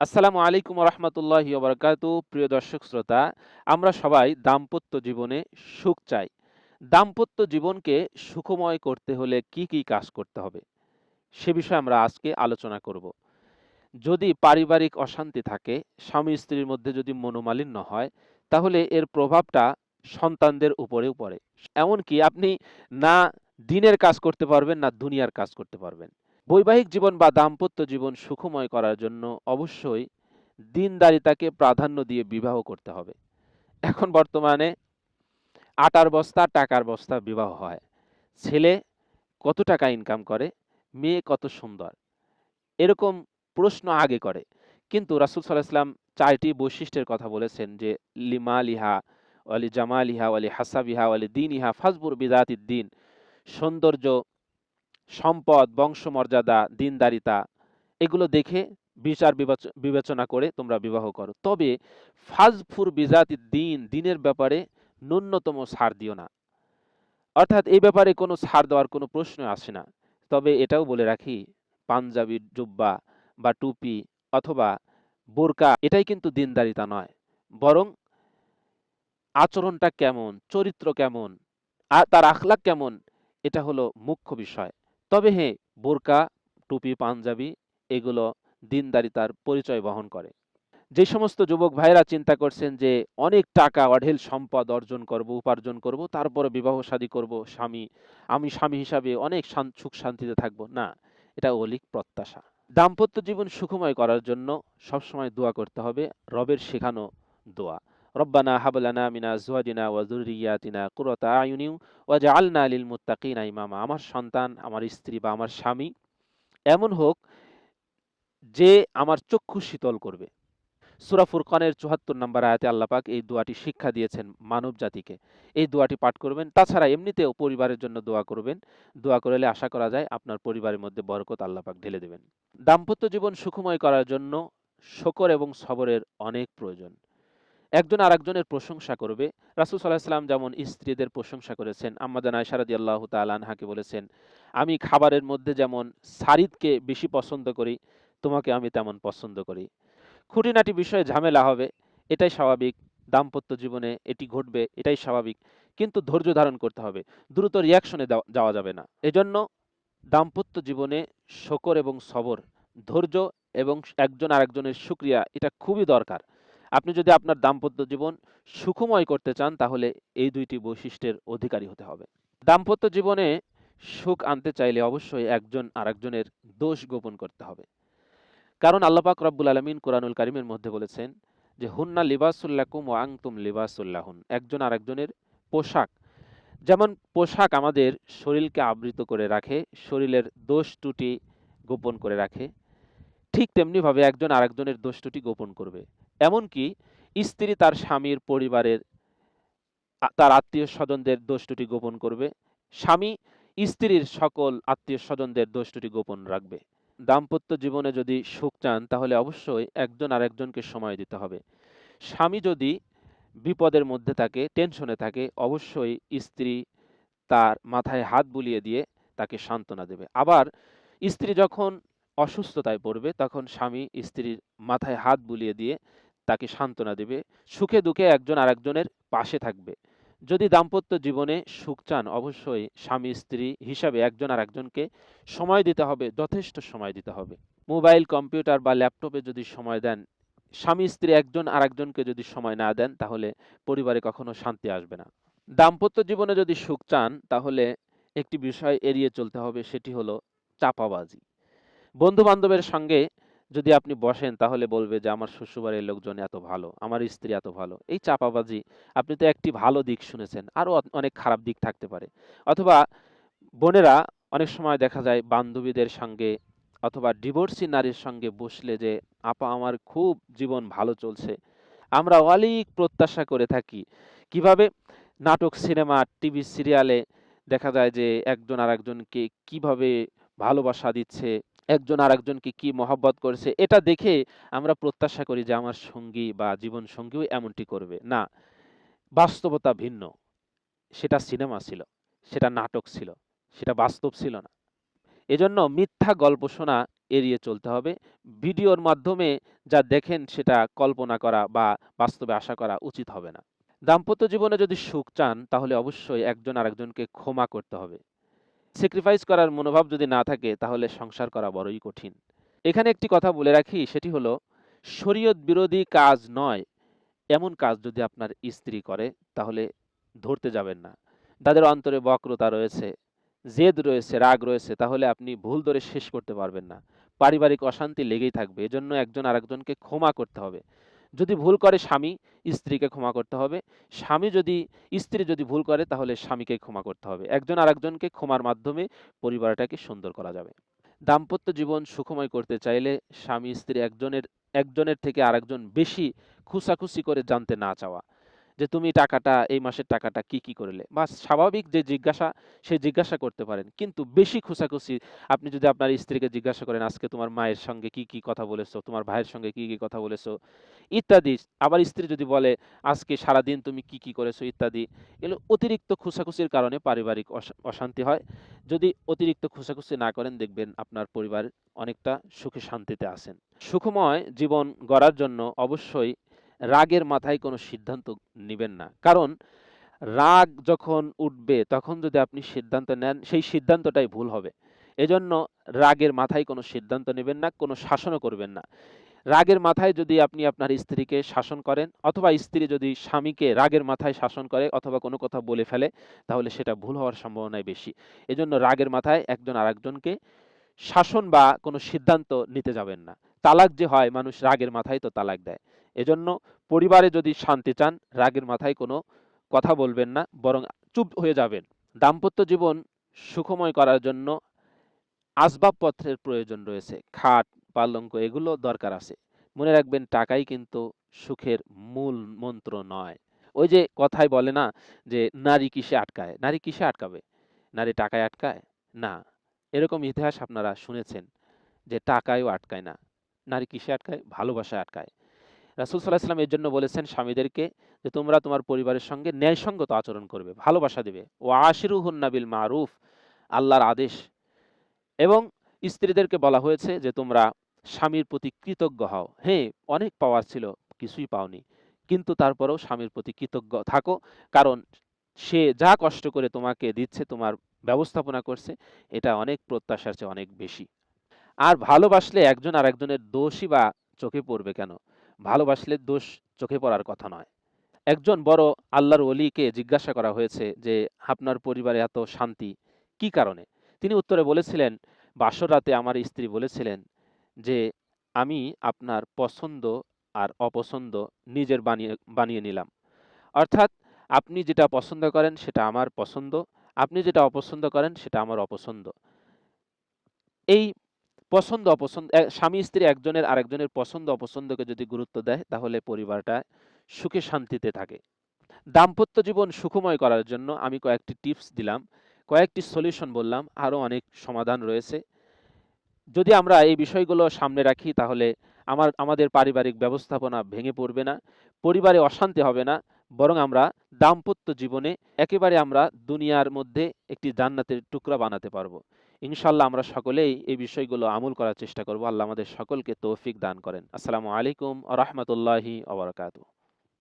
আসসালামু আলাইকুম রহমতুল্লাহি ওবরাকাত। প্রিয় দর্শক শ্রোতা, আমরা সবাই দাম্পত্য জীবনে সুখ চাই। দাম্পত্য জীবনকে সুখময় করতে হলে কি কি কাজ করতে হবে, সে বিষয়ে আমরা আজকে আলোচনা করব। যদি পারিবারিক অশান্তি থাকে, স্বামী স্ত্রীর মধ্যে যদি মনোমালিন্য হয়, তাহলে এর প্রভাবটা সন্তানদের উপরেও পড়ে। এমনকি আপনি না দিনের কাজ করতে পারবেন, না দুনিয়ার কাজ করতে পারবেন। বৈবাহিক জীবন বা দাম্পত্য জীবন সুখময় করার জন্য অবশ্যই দিনদারিতাকে প্রাধান্য দিয়ে বিবাহ করতে হবে। এখন বর্তমানে আটার বস্তা, টাকার বস্তা বিবাহ হয়। ছেলে কত টাকা ইনকাম করে? মেয়ে কত সুন্দর? এরকম প্রশ্ন আগে করে। কিন্তু রাসুল সাল্লাহ ইসলাম চারটি বৈশিষ্ট্যের কথা বলেছেন যে লিমা লিহা ওয়ালি জামালিহা ওয়ালি হাসাবিহা ওয়ালি দিন ইহা ফাজবুর বিদাতির দিন সৌন্দর্য সম্পদ, বংশমর্যাদা, দিনদারিতা, এগুলো দেখে বিচার বিবেচনা করে তোমরা বিবাহ করো। তবে ফাজফুর বিজাতি দিন, দিনের ব্যাপারে ন্যূনতম ছাড় দিও না। অর্থাৎ এই ব্যাপারে কোনো ছাড় দেওয়ার কোনো প্রশ্ন আসে না। তবে এটাও বলে রাখি, পাঞ্জাবি জুব্বা বা টুপি অথবা বোরকা, এটাই কিন্তু দিনদারিতা নয়। বরং আচরণটা কেমন, চরিত্র কেমন, আর তার আখলাক কেমন, এটা হলো মুখ্য বিষয়। তবে হ্যাঁ বোরকা, টুপি, পাঞ্জাবি এগুলো দিনদারিতার পরিচয় বহন করে। যে সমস্ত যুবক ভাইরা চিন্তা করছেন যে অনেক টাকা, অঢেল সম্পদ অর্জন করব, উপার্জন করব তারপরে বিবাহ শাদী করব, স্বামী, আমি স্বামী হিসাবে অনেক সুখ শান্তিতে থাকব। না, এটা অলিক প্রত্যাশা। দাম্পত্য জীবন সুখময় করার জন্য সবসময় দোয়া করতে হবে, রবের শেখানো দোয়া। রব্বানা হাবলানা মিনা জুয়াদিনা ওয়াজুরিয়াতিনা কুরতা আয়ুনিউ ওয়াজআলনা লিল মুত্তাকিনা ইমামা আমার সন্তান, আমার স্ত্রী বা আমার স্বামী, এমন হোক যে আমার চক্ষু শীতল করবে। সুরা ফুরকানের চুহাত্তর নম্বর আয়াতে আল্লাপাক এই দোয়াটি শিক্ষা দিয়েছেন মানব জাতিকে। এই দোয়াটি পাঠ করবেন। তাছাড়া এমনিতেও পরিবারের জন্য দোয়া করবেন। দোয়া করলে আশা করা যায় আপনার পরিবারের মধ্যে বরকত আল্লাপাক ঢেলে দেবেন। দাম্পত্য জীবন সুখময় করার জন্য শকর এবং সবরের অনেক প্রয়োজন। একজন আরেকজনের প্রশংসা করবে। রাসুল সাল্লাহ সাল্লাম যেমন স্ত্রীদের প্রশংসা করেছেন। আম্মাদান আয়সারাদি আল্লাহ তালানহাকে বলেছেন, আমি খাবারের মধ্যে যেমন সারিদকে বেশি পছন্দ করি, তোমাকে আমি তেমন পছন্দ করি। খুঁটিনাটি বিষয়ে ঝামেলা হবে, এটাই স্বাভাবিক। দাম্পত্য জীবনে এটি ঘটবে, এটাই স্বাভাবিক। কিন্তু ধৈর্য ধারণ করতে হবে। দ্রুত রিয়াকশনে যাওয়া যাবে না। এজন্য দাম্পত্য জীবনে শকর এবং সবর, ধৈর্য এবং একজন আরেকজনের সুক্রিয়া এটা খুবই দরকার। আপনি যদি আপনার দাম্পত্য জীবন সুখময় করতে চান, তাহলে এই দুইটি বৈশিষ্ট্যের অধিকারী হতে হবে। দাম্পত্য জীবনে সুখ আনতে চাইলে অবশ্যই একজন আরেকজনের দোষ গোপন করতে হবে। কারণ আল্লাপাক রব্বুল আলমিন কোরআনুল কারিমের মধ্যে বলেছেন যে, হুন্না লিবাসুল্লাকুম ও আংতুম লিবাসুল্লাহুন একজন আরেকজনের পোশাক। যেমন পোশাক আমাদের শরীরকে আবৃত করে রাখে, শরীরের দোষ ত্রুটি গোপন করে রাখে, ঠিক তেমনিভাবে একজন আরেকজনের দোষ ত্রুটি গোপন করবে। এমনকি স্ত্রী তার স্বামীর পরিবারের তার আত্মীয় স্বজনদের দোষ ত্রুটি গোপন করবে। স্বামী স্ত্রীর সকল আত্মীয় স্বজনদের দোষ ত্রুটি গোপন রাখবে। দাম্পত্য জীবনে যদি সুখ চান, তাহলে অবশ্যই একজন আরেকজনকে সময় দিতে হবে। স্বামী যদি বিপদের মধ্যে থাকে টেনশনে থাকে, অবশ্যই স্ত্রী তার মাথায় হাত বুলিয়ে দিয়ে তাকে সান্ত্বনা দেবে। আবার স্ত্রী যখন অসুস্থতায় পড়বে, তখন স্বামী স্ত্রীর মাথায় হাত বুলিয়ে দিয়ে তাকে সান্ত্বনা দেবে। সুখে দুঃখে একজন আরেকজনের পাশে থাকবে। যদি দাম্পত্য জীবনে সুখ চান, অবশ্যই স্বামী, স্ত্রী হিসাবে একজন আর একজনকে সময় দিতে হবে, যথেষ্ট সময় দিতে হবে। মোবাইল, কম্পিউটার বা ল্যাপটপে যদি সময় দেন, স্বামী, স্ত্রী একজন আরেকজনকে যদি সময় না দেন, তাহলে পরিবারে কখনো শান্তি আসবে না। দাম্পত্য জীবনে যদি সুখ চান, তাহলে একটি বিষয় এড়িয়ে চলতে হবে, সেটি হলো চাপাবাজি। বন্ধু বান্ধবের সঙ্গে যদি আপনি বসেন, তাহলে বলবে যে, আমার শ্বশুরবাড়ির লোকজন এত ভালো, আমার স্ত্রী এত ভালো। এই চাপাবাজি, আপনি তো একটি ভালো দিক শুনেছেন, আরও অনেক খারাপ দিক থাকতে পারে। অথবা বোনেরা অনেক সময় দেখা যায় বান্ধবীদের সঙ্গে অথবা ডিভোর্সি নারীর সঙ্গে বসলে যে, আপা, আমার খুব জীবন ভালো চলছে। আমরা অলিক প্রত্যাশা করে থাকি। কীভাবে? নাটক, সিনেমা, টিভি, সিরিয়ালে দেখা যায় যে, একজন আর একজনকে কীভাবে ভালোবাসা দিচ্ছে একজন আর একজনকে কি মহাব্বত করেছে, এটা দেখে আমরা প্রত্যাশা করি যে আমার সঙ্গী বা জীবন সঙ্গীও এমনটি করবে। না, বাস্তবতা ভিন্ন। সেটা সিনেমা ছিল, সেটা নাটক ছিল, সেটা বাস্তব ছিল না। এজন্য মিথ্যা গল্প শোনা এড়িয়ে চলতে হবে। ভিডিওর মাধ্যমে যা দেখেন সেটা কল্পনা করা বা বাস্তবে আশা করা উচিত হবে না। দাম্পত্য জীবনে যদি সুখ চান, তাহলে অবশ্যই একজন আরেকজনকে ক্ষমা করতে হবে। স্যাক্রিফাইস করার মনোভাব যদি না থাকে, তাহলে সংসার করা বড়ই কঠিন। এখানে একটি কথা বলে রাখি, সেটি হলো, শরীয়ত বিরোধী কাজ নয়, এমন কাজ যদি আপনার স্ত্রী করে, তাহলে ধরতে যাবেন না। তাদের অন্তরে বক্রতা রয়েছে, জেদ রয়েছে, রাগ রয়েছে, তাহলে আপনি ভুল ধরে শেষ করতে পারবেন না। পারিবারিক অশান্তি লেগেই থাকবে, এজন্য একজন আরেকজনকে ক্ষমা করতে হবে। যদি ভুল করে স্বামী, স্ত্রীকে ক্ষমা করতে হবে। স্বামী যদি, স্ত্রী যদি ভুল করে, তাহলে স্বামীকে ক্ষমা করতে হবে। একজন আরেকজনকে ক্ষমার মাধ্যমে পরিবারটাকে সুন্দর করা যাবে। দাম্পত্য জীবন সুখময় করতে চাইলে স্বামী, স্ত্রী একজনের একজনের থেকে আরেকজন বেশি খুসাখুসি করে জানতে না চাওয়া। যে তুমি টাকাটা, এই মাসের টাকাটা কি কি করলে? বা স্বাভাবিক যে জিজ্ঞাসা, সে জিজ্ঞাসা করতে পারেন। কিন্তু বেশি খুসাখুসি আপনি যদি আপনার স্ত্রীকে জিজ্ঞাসা করেন, আজকে তোমার মায়ের সঙ্গে কি কি কথা বলেছ? তোমার ভাইয়ের সঙ্গে কি কি কথা বলেছ? ইত্যাদি। আবার স্ত্রী যদি বলে, আজকে সারাদিন তুমি কি কি করেছ? ইত্যাদি। এগুলো অতিরিক্ত খুসাখুসির কারণে পারিবারিক অশা- অশান্তি হয়। যদি অতিরিক্ত খুসাখুসি না করেন, দেখবেন আপনার পরিবার অনেকটা সুখে শান্তিতে আছেন। সুখময় জীবন গড়ার জন্য অবশ্যই রাগের মাথায় কোনো সিদ্ধান্ত নেবেন না। কারণ রাগ যখন উঠবে, তখন যদি আপনি সিদ্ধান্ত নেন, সেই সিদ্ধান্তটাই ভুল হবে। এজন্য রাগের মাথায় কোনো সিদ্ধান্ত নেবেন না, কোনো শাসনও করবেন না। রাগের মাথায় যদি আপনি আপনার স্ত্রীকে শাসন করেন, অথবা স্ত্রী যদি স্বামীকে রাগের মাথায় শাসন করে, অথবা কোনো কথা বলে ফেলে, তাহলে সেটা ভুল হওয়ার সম্ভাবনাই বেশি। এজন্য রাগের মাথায় একজন আরেকজনকে শাসন বা কোনো সিদ্ধান্ত নিতে যাবেন না। তালাক যে হয়, মানুষ রাগের মাথায় তো তালাক দেয়। এজন্য পরিবারে যদি শান্তি চান, রাগের মাথায় কোনো কথা বলবেন না, বরং চুপ হয়ে যাবেন। দাম্পত্য জীবন সুখময় করার জন্য আসবাবপত্রের প্রয়োজন রয়েছে। খাট, পালঙ্ক এগুলো দরকার আছে। মনে রাখবেন, টাকাই কিন্তু সুখের মূল মন্ত্র নয়। ওই যে কথায় বলে না যে, নারী কিসে আটকায়? নারী কিসে আটকাবে? নারী টাকায় আটকায়? না। এরকম ইতিহাস আপনারা শুনেছেন যে, টাকায়ও আটকায় না। নারী কিসে আটকায়? ভালোবাসায় আটকায়। রাসুল সাল্লাহ সাল্লাম এর জন্য বলেছেন স্বামীদেরকে যে তোমরা তোমার পরিবারের সঙ্গে ন্যায়সঙ্গত আচরণ করবে, ভালোবাসা দেবে। ও আশিরুহুন নাবিল মারুফ, আল্লাহর আদেশ। এবং স্ত্রীদেরকে বলা হয়েছে যে তোমরা স্বামীর প্রতি কৃতজ্ঞ হও। হ্যাঁ অনেক পাওয়ার ছিল, কিছুই পাওনি। কিন্তু তারপরেও স্বামীর প্রতি কৃতজ্ঞ থাকো, কারণ সে যা কষ্ট করে তোমাকে দিচ্ছে, তোমার ব্যবস্থাপনা করছে, এটা অনেক প্রত্যাশার চেয়ে অনেক বেশি। আর ভালোবাসলে একজন আর একজনের দোষই বা চোখে পড়বে কেন? ভালোবাসলে দোষ চোখে পড়ার কথা নয়। একজন বড় আল্লাহর অলিকে জিজ্ঞাসা করা হয়েছে যে, আপনার পরিবারে এত শান্তি কি কারণে? তিনি উত্তরে বলেছিলেন, বাসর রাতে আমার স্ত্রী বলেছিলেন যে, আমি আপনার পছন্দ আর অপছন্দ নিজের বানিয়ে বানিয়ে নিলাম। অর্থাৎ আপনি যেটা পছন্দ করেন সেটা আমার পছন্দ, আপনি যেটা অপছন্দ করেন সেটা আমার অপছন্দ। এই পছন্দ অপছন্দ স্বামী স্ত্রী একজনের আরেকজনের পছন্দ অপছন্দকে যদি গুরুত্ব দেয়, তাহলে পরিবারটা সুখে শান্তিতে থাকে। দাম্পত্য জীবন সুখময় করার জন্য আমি কয়েকটি টিপস দিলাম, কয়েকটি সলিউশন বললাম, আরও অনেক সমাধান রয়েছে। যদি আমরা এই বিষয়গুলো সামনে রাখি, তাহলে আমার, আমাদের পারিবারিক ব্যবস্থাপনা ভেঙে পড়বে না, পরিবারে অশান্তি হবে না, বরং আমরা দাম্পত্য জীবনে একেবারে আমরা দুনিয়ার মধ্যে একটি জান্নাতের টুকরা বানাতে পারব। ইনশাল্লাহ আমরা সকলেই এই বিষয়গুলো আমল করার চেষ্টা করব। আল্লাহ আমাদের সকলকে তৌফিক দান করেন। আসসালামু আলাইকুম রহমতুল্লাহি আবরকাতু